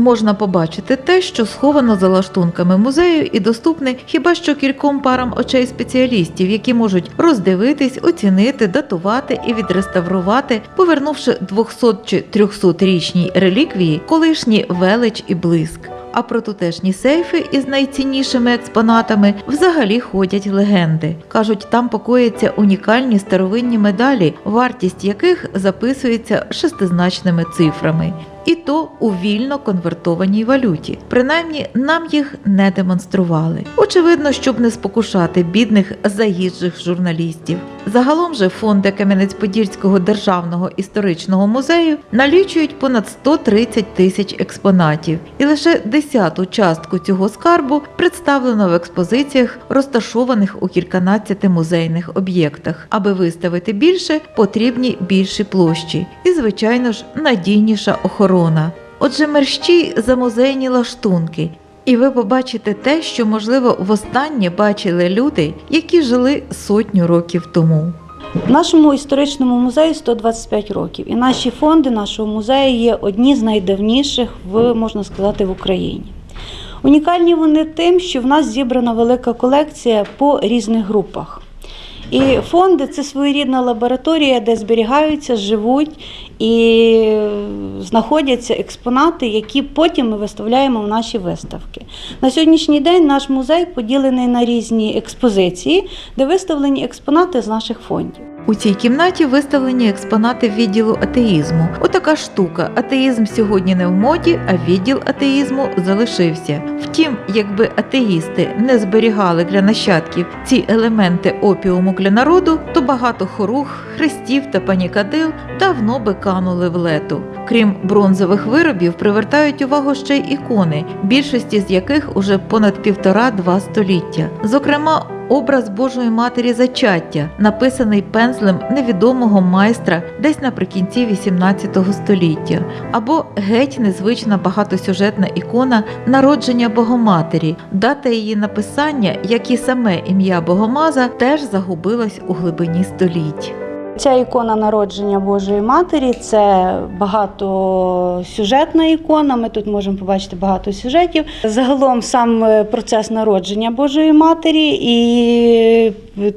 можна побачити те, що сховано за лаштунками музею і доступне хіба що кільком парам очей спеціалістів, які можуть роздивитись, оцінити, датувати і відреставрувати, повернувши 200 чи 300-річній реліквії колишній велич і блиск. А про тутешні сейфи із найціннішими експонатами взагалі ходять легенди. Кажуть, там покояться унікальні старовинні медалі, вартість яких записується шестизначними цифрами. І то у вільно конвертованій валюті. Принаймні нам їх не демонстрували. Очевидно, щоб не спокушати бідних заїжджих журналістів. Загалом же фонди Кам'янець-Подільського державного історичного музею налічують понад 130 тисяч експонатів, і лише десяту частку цього скарбу представлено в експозиціях, розташованих у кільканадцяти музейних об'єктах. Аби виставити більше, потрібні більші площі і, звичайно ж, надійніша охорона. Отже, мерщій за музейні лаштунки. І ви побачите те, що, можливо, востаннє бачили люди, які жили сотню років тому. Нашому історичному музею 125 років, і наші фонди нашого музею є одні з найдавніших в можна сказати в Україні. Унікальні вони тим, що в нас зібрана велика колекція по різних групах. І фонди це своєрідна лабораторія, де зберігаються, живуть і знаходяться експонати, які потім ми виставляємо в наші виставки. На сьогоднішній день наш музей поділений на різні експозиції, де виставлені експонати з наших фондів. У цій кімнаті виставлені експонати відділу атеїзму. Отака штука. Атеїзм сьогодні не в моді, а відділ атеїзму залишився. Втім, якби атеїсти не зберігали для нащадків ці елементи опіуму для народу, то багато хоруг, хрестів та панікадил давно би канули в лету. Крім бронзових виробів, привертають увагу ще й ікони, більшості з яких уже понад півтора-два століття. Зокрема, образ Божої Матері Зачаття, написаний пензлем невідомого майстра десь наприкінці XVIII століття, або геть незвична багатосюжетна ікона народження Богоматері. Дата її написання, як і саме ім'я Богомаза, теж загубилась у глибині століть. Ця ікона народження Божої Матері це багатосюжетна ікона. Ми тут можемо побачити багато сюжетів. Загалом сам е, процес народження Божої Матері, і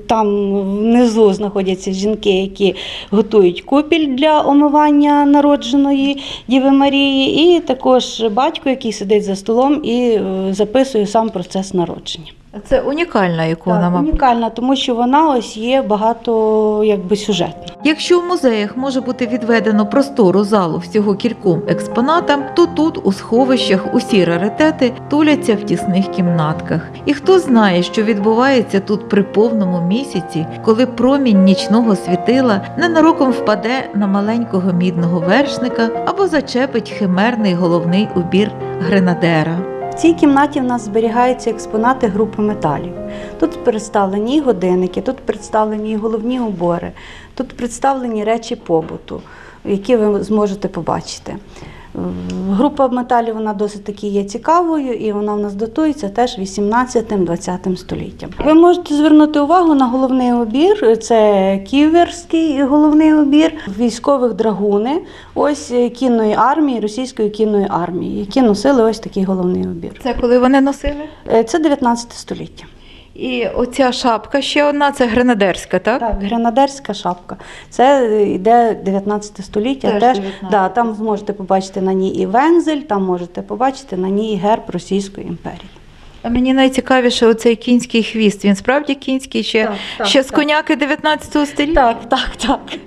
там внизу знаходяться жінки, які готують купіль для омивання народженої Діви Марії, і також батько, який сидить за столом і е, записує сам процес народження. Це унікальна ікона, Так, мабуть. унікальна, тому що вона ось є багато якби сюжетна. Якщо в музеях може бути відведено простору залу всього кільком експонатам, то тут у сховищах усі раритети туляться в тісних кімнатках. І хто знає, що відбувається тут при повному місяці, коли промінь нічного світила ненароком впаде на маленького мідного вершника або зачепить химерний головний убір гренадера. В цій кімнаті в нас зберігаються експонати групи металів. Тут представлені і годинники, тут представлені і головні убори, тут представлені речі побуту, які ви зможете побачити. Група металів вона досить таки є цікавою, і вона в нас датується теж 18-20 століттям. Ви можете звернути увагу на головний убір. Це ківерський головний убір військових драгуни, ось е, кінної армії, російської кінної армії, які носили ось такий головний убір. Це коли вони носили? Е, Це 19 століття. І оця шапка ще одна, це гренадерська, так? Так, гренадерська шапка. Це йде 19 століття. Теж Теж, 19. да, там зможете побачити на ній і вензель, там можете побачити на ній герб Російської імперії. А мені найцікавіше оцей кінський хвіст. Він справді кінський ще, Так, так, ще з коняки 19 століття? Так, так, так.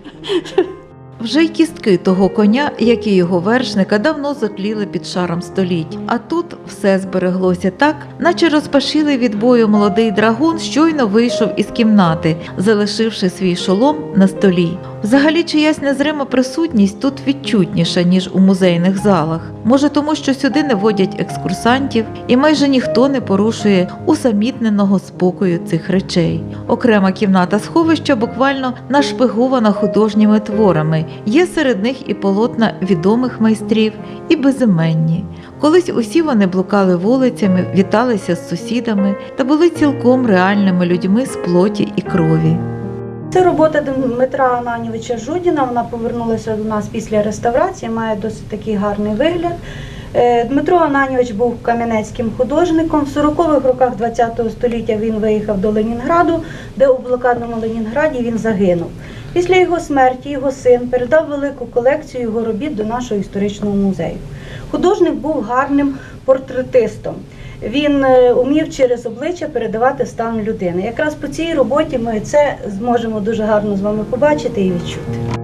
Вже й кістки того коня, як і його вершника, давно затліли під шаром століть. А тут все збереглося так, наче розпашили від бою молодий драгун щойно вийшов із кімнати, залишивши свій шолом на столі. Взагалі, чиясь незрима присутність тут відчутніша, ніж у музейних залах. Може, тому що сюди не водять екскурсантів, і майже ніхто не порушує усамітненого спокою цих речей. Окрема кімната сховища буквально нашпигована художніми творами. Є серед них і полотна відомих майстрів, і безіменні. Колись усі вони блукали вулицями, віталися з сусідами та були цілком реальними людьми з плоті і крові. Це робота Дмитра Ананівича Жудіна. Вона повернулася до нас після реставрації, має досить такий гарний вигляд. Е, Дмитро Ананьович був кам'янецьким художником. В 40-х роках ХХ століття він виїхав до Ленінграду, де у блокадному Ленінграді він загинув. Після його смерті його син передав велику колекцію його робіт до нашого історичного музею. Художник був гарним портретистом. Він е, умів через обличчя передавати стан людини. Якраз по цій роботі ми це зможемо дуже гарно з вами побачити і відчути.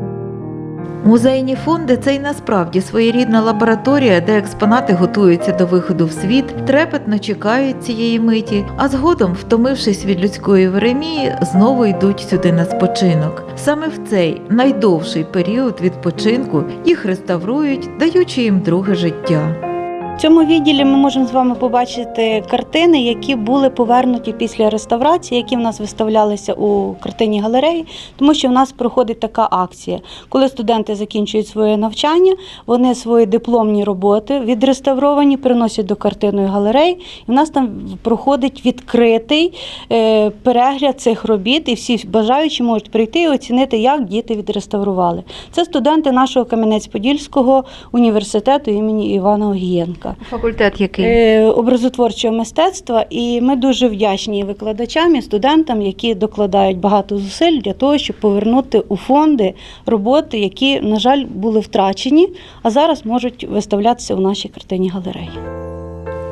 Музейні фонди це й насправді своєрідна лабораторія, де експонати готуються до виходу в світ, трепетно чекають цієї миті, а згодом, втомившись від людської веремії, знову йдуть сюди на спочинок. Саме в цей найдовший період відпочинку їх реставрують, даючи їм друге життя. В цьому відділі ми можемо з вами побачити картини, які були повернуті після реставрації, які в нас виставлялися у картині галереї, тому що в нас проходить така акція. Коли студенти закінчують своє навчання, вони свої дипломні роботи відреставровані, приносять до картинної галереї, і в нас там проходить відкритий е, перегляд цих робіт, і всі бажаючі можуть прийти і оцінити, як діти відреставрували. Це студенти нашого Кам'янець-Подільського університету імені Івана Огієнка. Факультет який? Е, образотворчого мистецтва, і ми дуже вдячні викладачам і студентам, які докладають багато зусиль для того, щоб повернути у фонди роботи, які, на жаль, були втрачені, а зараз можуть виставлятися у нашій картині галереї.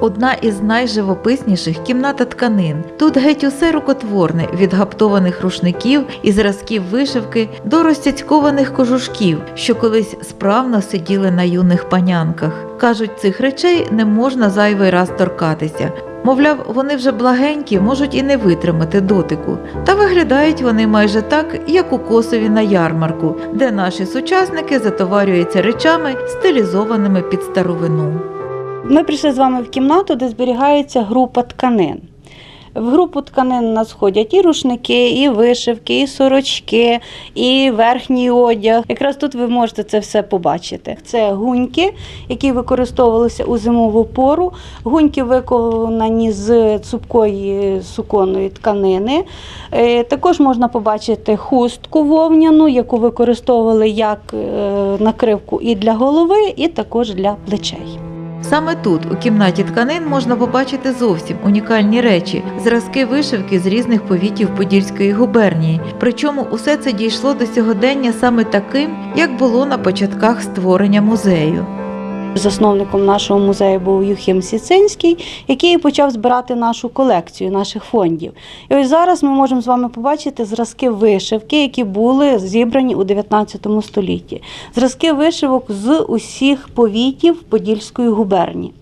Одна із найживописніших кімната тканин. Тут геть усе рукотворне від гаптованих рушників і зразків вишивки до розцяцькованих кожушків, що колись справно сиділи на юних панянках. Кажуть, цих речей не можна зайвий раз торкатися. Мовляв, вони вже благенькі, можуть і не витримати дотику. Та виглядають вони майже так, як у Косові на ярмарку, де наші сучасники затоварюються речами, стилізованими під старовину. Ми прийшли з вами в кімнату, де зберігається група тканин. В групу тканин у нас входять і рушники, і вишивки, і сорочки, і верхній одяг. Якраз тут ви можете це все побачити. Це гуньки, які використовувалися у зимову пору. Гуньки виконані з цупкої суконної тканини. Е, Також можна побачити хустку вовняну, яку використовували як е, накривку і для голови, і також для плечей. Саме тут, у кімнаті тканин, можна побачити зовсім унікальні речі, зразки вишивки з різних повітів Подільської губернії. Причому усе це дійшло до сьогодення саме таким, як було на початках створення музею. Засновником нашого музею був Юхим Сіцинський, який почав збирати нашу колекцію наших фондів. І ось зараз ми можемо з вами побачити зразки вишивки, які були зібрані у 19 столітті. Зразки вишивок з усіх повітів Подільської губернії.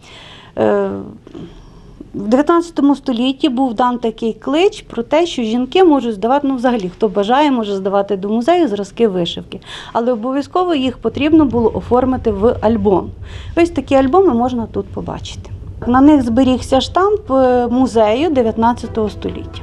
В 19 столітті був дан такий клич про те, що жінки можуть здавати, ну взагалі, хто бажає, може здавати до музею зразки вишивки. Але обов'язково їх потрібно було оформити в альбом. Ось такі альбоми можна тут побачити. На них зберігся штамп е, музею 19 століття.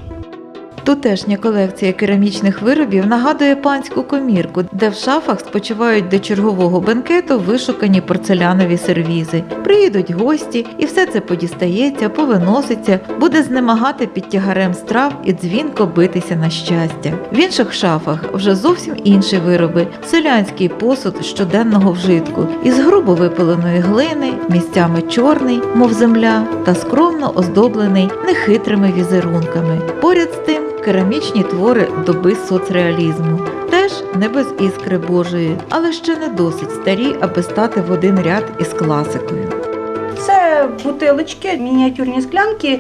Тутешня колекція керамічних виробів нагадує панську комірку, де в шафах спочивають до чергового бенкету вишукані порцелянові сервізи. Приїдуть гості, і все це подістається, повиноситься, буде знемагати під тягарем страв і дзвінко битися на щастя. В інших шафах вже зовсім інші вироби: селянський посуд щоденного вжитку із грубо випаленої глини, місцями чорний, мов земля, та скромно оздоблений нехитрими візерунками. Поряд з тим керамічні твори доби соцреалізму. Теж не без іскри Божої, але ще не досить старі, аби стати в один ряд із класикою. Це бутилочки, мініатюрні склянки,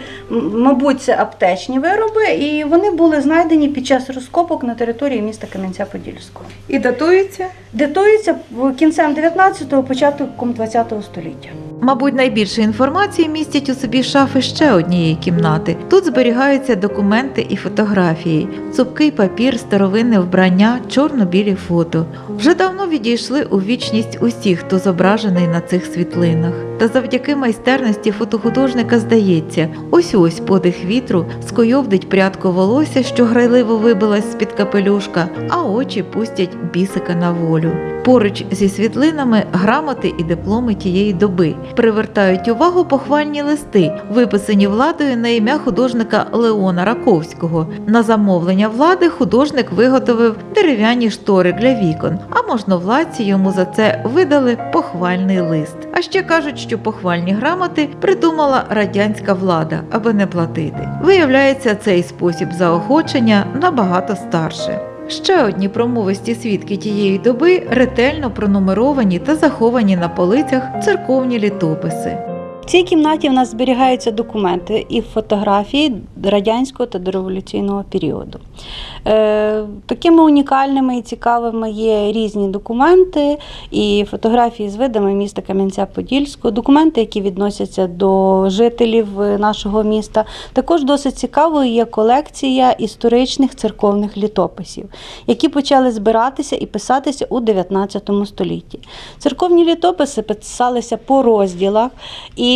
мабуть, це аптечні вироби, і вони були знайдені під час розкопок на території міста Кам'янця-Подільського. І датуються? Датується в кінцем 19-го, початком 20-го століття. Мабуть, найбільше інформації містять у собі шафи ще однієї кімнати. Тут зберігаються документи і фотографії, цупкий папір, старовинне вбрання, чорно-білі фото. Вже давно відійшли у вічність усі, хто зображений на цих світлинах. Та завдяки майстерності фотохудожника здається, ось ось подих вітру скойовдить прядко волосся, що грайливо вибилась з-під капелюшка, а очі пустять бісика на волю. Поруч зі світлинами грамоти і дипломи тієї доби привертають увагу похвальні листи, виписані владою на ім'я художника Леона Раковського на замовлення влади художник виготовив дерев'яні штори для вікон, а можновладці йому за це видали похвальний лист. А ще кажуть, що похвальні грамоти придумала радянська влада, аби не платити. Виявляється, цей спосіб заохочення набагато старше. Ще одні промовисті свідки тієї доби ретельно пронумеровані та заховані на полицях церковні літописи. В цій кімнаті в нас зберігаються документи і фотографії радянського та дореволюційного періоду. Е, такими унікальними і цікавими є різні документи і фотографії з видами міста Кам'янця-Подільського, документи, які відносяться до жителів е, нашого міста. Також досить цікавою є колекція історичних церковних літописів, які почали збиратися і писатися у 19 столітті. Церковні літописи писалися по розділах, і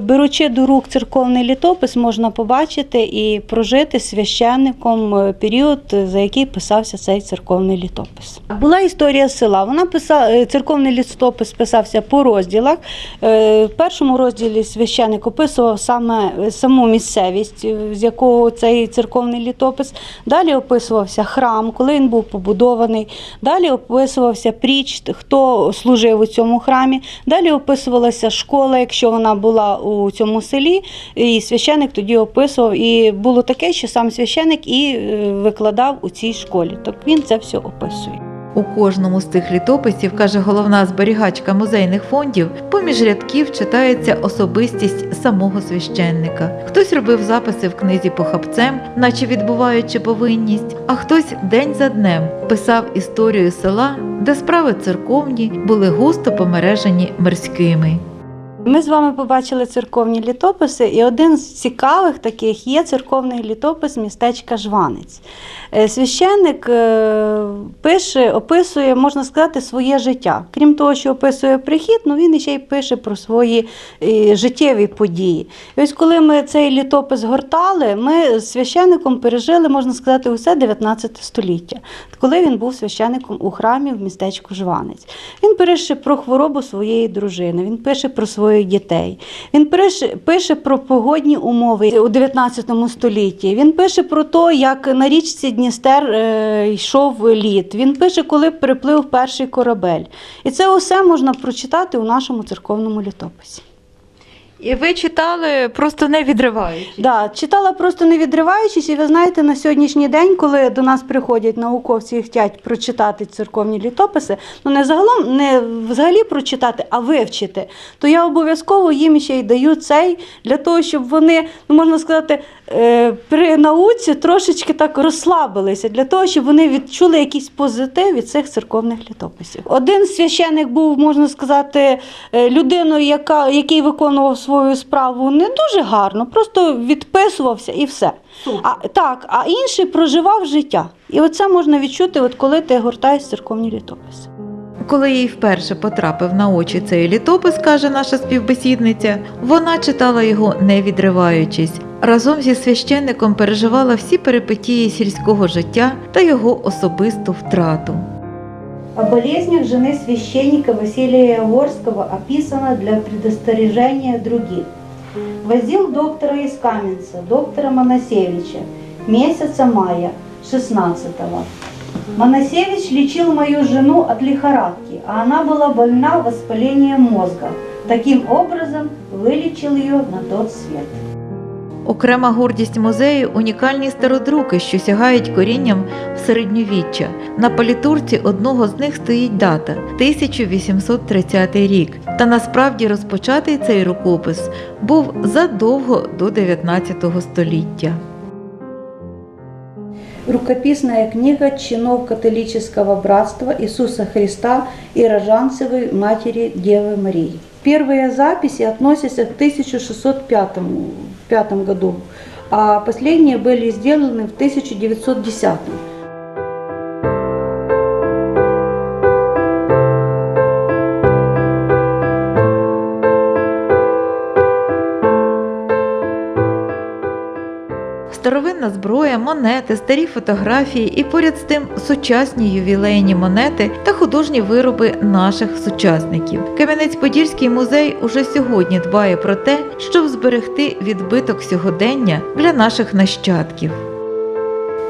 беручи до рук церковний літопис, можна побачити і прожити священником е, період, е, за який писався цей церковний літопис. Була історія села. Вона писала церковний літопис писався по розділах. Е, В першому розділі священник описував саме е, саму місцевість, е, з якого цей церковний літопис. Далі описувався храм, коли він був побудований. Далі описувався пріч, хто служив у цьому храмі. Далі описувалася школа, якщо вона була у цьому селі, і священик тоді описував. І було таке, що сам священик і е, викладав у цій школі. Так він це все описує. У кожному з цих літописів, каже головна зберігачка музейних фондів, поміж рядків читається особистість самого священника. Хтось робив записи в книзі похапцем, наче відбуваючи повинність, а хтось день за днем писав історію села, де справи церковні були густо помережені мирськими. Ми з вами побачили церковні літописи, і один з цікавих таких є церковний літопис містечка Жванець. Е, Священник е, пише, описує, можна сказати, своє життя. Крім того, що описує прихід, ну він ще й пише про свої життєві події. І ось коли ми цей літопис гортали, ми з священником пережили, можна сказати, усе 19 століття, коли він був священником у храмі в містечку Жванець. Він пише про хворобу своєї дружини, він пише про своїх дітей. Він пише, про погодні умови у 19 столітті. Він пише про те, як на річці Дністер е, йшов лід. Він пише, коли приплив перший корабель. І це усе можна прочитати у нашому церковному літописі. І ви читали просто не відриваючи. Да, читала просто не відриваючись, і ви знаєте, на сьогоднішній день, коли до нас приходять науковці і хочуть прочитати церковні літописи, ну не загалом не взагалі прочитати, а вивчити, то я обов'язково їм ще й даю цей для того, щоб вони, ну можна сказати, е, при науці трошечки так розслабилися, для того, щоб вони відчули якийсь позитив від цих церковних літописів. Один священик був, можна сказати, е, людиною, яка, який виконував свою справу не дуже гарно, просто відписувався і все. А, так, а інший проживав життя. І оце можна відчути, от коли ти гортаєш церковні літописи. Коли їй вперше потрапив на очі цей літопис, каже наша співбесідниця, вона читала його не відриваючись. Разом зі священником переживала всі перипетії сільського життя та його особисту втрату. О болезнях жены священника Василия Яворского описано для предостережения других. Возил доктора из Каменца, доктора Моносевича, месяца мая 16-го. Моносевич лечил мою жену от лихорадки, а она была больна воспалением мозга. Таким образом вылечил ее на тот свет. Окрема гордість музею унікальні стародруки, що сягають корінням в середньовіччя. На палітурці одного з них стоїть дата 1830 рік. Та насправді розпочатий цей рукопис був задовго до 19 століття. Рукописная книга чинов католического братства Иисуса Христа и Рожанцевой Матери Девы Марии. Первые записи относятся к 1605 пятом году, а последние были сделаны в 1910. Старовинна зброя, монети, старі фотографії і поряд з тим сучасні ювілейні монети та художні вироби наших сучасників. Кам'янець-Подільський музей уже сьогодні дбає про те, щоб зберегти відбиток сьогодення для наших нащадків.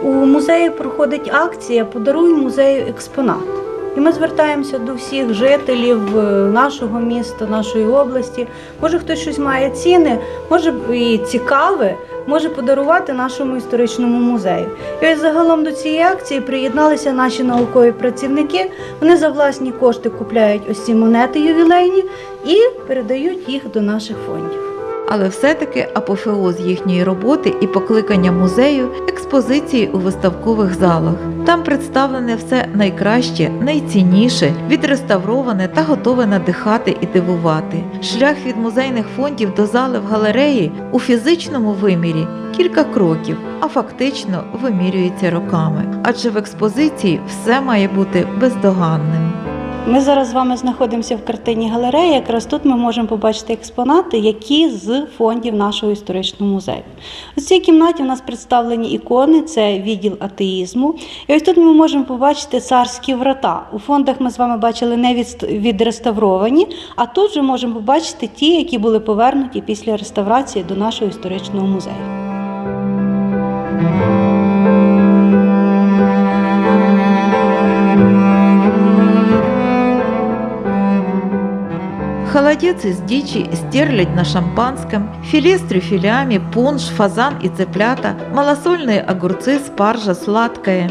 У музеї проходить акція Подаруй музею експонат. І ми звертаємося до всіх жителів е, нашого міста, нашої області. Може, хтось щось має ціни, може і цікаве, може подарувати нашому історичному музею. І ось загалом до цієї акції приєдналися наші наукові працівники. Вони за власні кошти купляють ось ці монети ювілейні і передають їх до наших фондів. Але все-таки апофеоз їхньої роботи і покликання музею експозиції у виставкових залах. Там представлене все найкраще, найцінніше, відреставроване та готове надихати і дивувати. Шлях від музейних фондів до зали в галереї у фізичному вимірі кілька кроків, а фактично вимірюється роками. Адже в експозиції все має бути бездоганним. Ми зараз з вами знаходимося в картині галереї. Якраз тут ми можемо побачити експонати, які з фондів нашого історичного музею. У цій кімнаті у нас представлені ікони, це відділ атеїзму. І ось тут ми можемо побачити царські врата. У фондах ми з вами бачили не відреставровані, а тут вже можемо побачити ті, які були повернуті після реставрації до нашого історичного музею. Холодец из дичи, стерлядь на шампанском, филе с трюфелями, пунш, фазан і цеплята, малосольні огурці, спаржа, сладкає.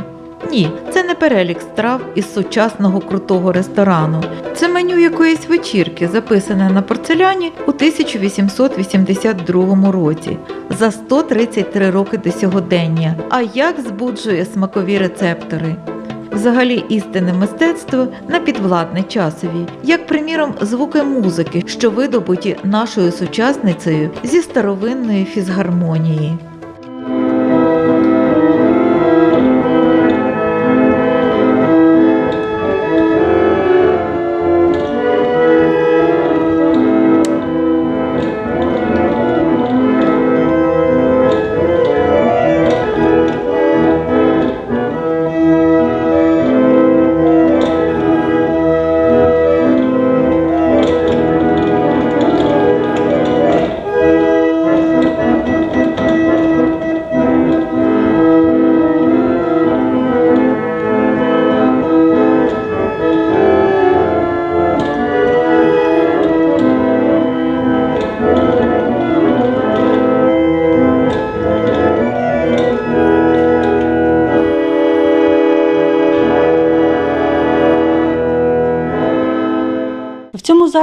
Ні, це не перелік страв із сучасного крутого ресторану. Це меню якоїсь вечірки, записане на порцеляні у 1882 році за 133 роки до сьогодення. А як збуджує смакові рецептори? Взагалі істинне мистецтво на підвладне часові, як приміром звуки музики, що видобуті нашою сучасницею зі старовинної фізгармонії.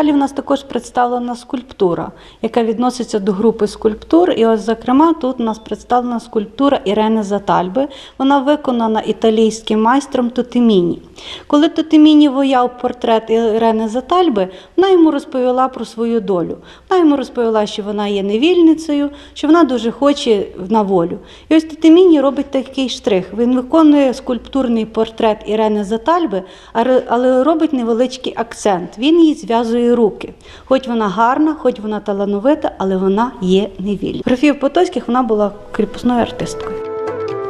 Залі в нас також представлена скульптура, яка відноситься до групи скульптур. І ось, зокрема, тут у нас представлена скульптура Ірени Затальби. Вона виконана італійським майстром Тотеміні. Коли Тотеміні вояв портрет Ірени Затальби, вона йому розповіла про свою долю. Вона йому розповіла, що вона є невільницею, що вона дуже хоче на волю. І ось Тотеміні робить такий штрих. Він виконує скульптурний портрет Ірени Затальби, але- робить невеличкий акцент. Він їй зв'язує руки. Хоч вона гарна, хоч вона талановита, але вона є невільна. Графія Потоцьких вона була кріпосною артисткою.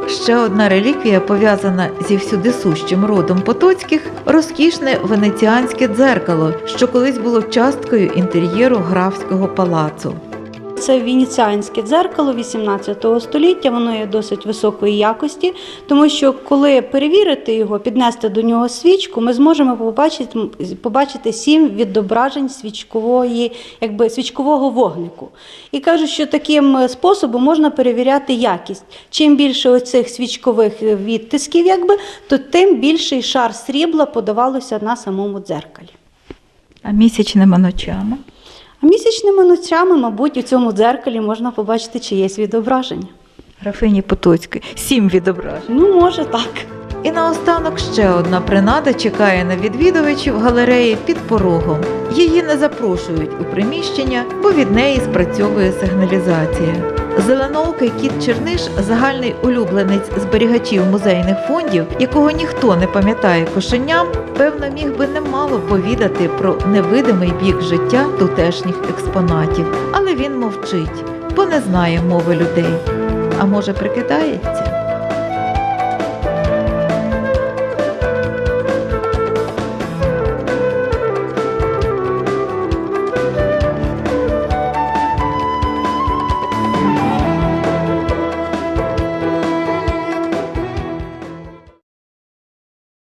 Ще одна реліквія, пов'язана зі всюдисущим родом Потоцьких, розкішне венеціанське дзеркало, що колись було часткою інтер'єру графського палацу. Це венеціанське дзеркало 18 століття, воно є досить високої якості, тому що коли перевірити його, піднести до нього свічку, ми зможемо побачити, побачити сім відображень свічкової, якби свічкового вогнику. І кажуть, що таким способом можна перевіряти якість. Чим більше оцих свічкових відтисків, якби, то тим більший шар срібла подавалося на самому дзеркалі. А місячними ночами. Місячними ночами, мабуть, у цьому дзеркалі можна побачити чиєсь відображення. Графині Потоцької. Сім відображень. Ну, може так. І наостанок ще одна принада чекає на відвідувачів галереї під порогом. Її не запрошують у приміщення, бо від неї спрацьовує сигналізація. Зеленоокий кіт Черниш загальний улюбленець зберігачів музейних фондів, якого ніхто не пам'ятає кошеням, певно, міг би немало повідати про невидимий бік життя тутешніх експонатів. Але він мовчить, бо не знає мови людей. А може, прикидається?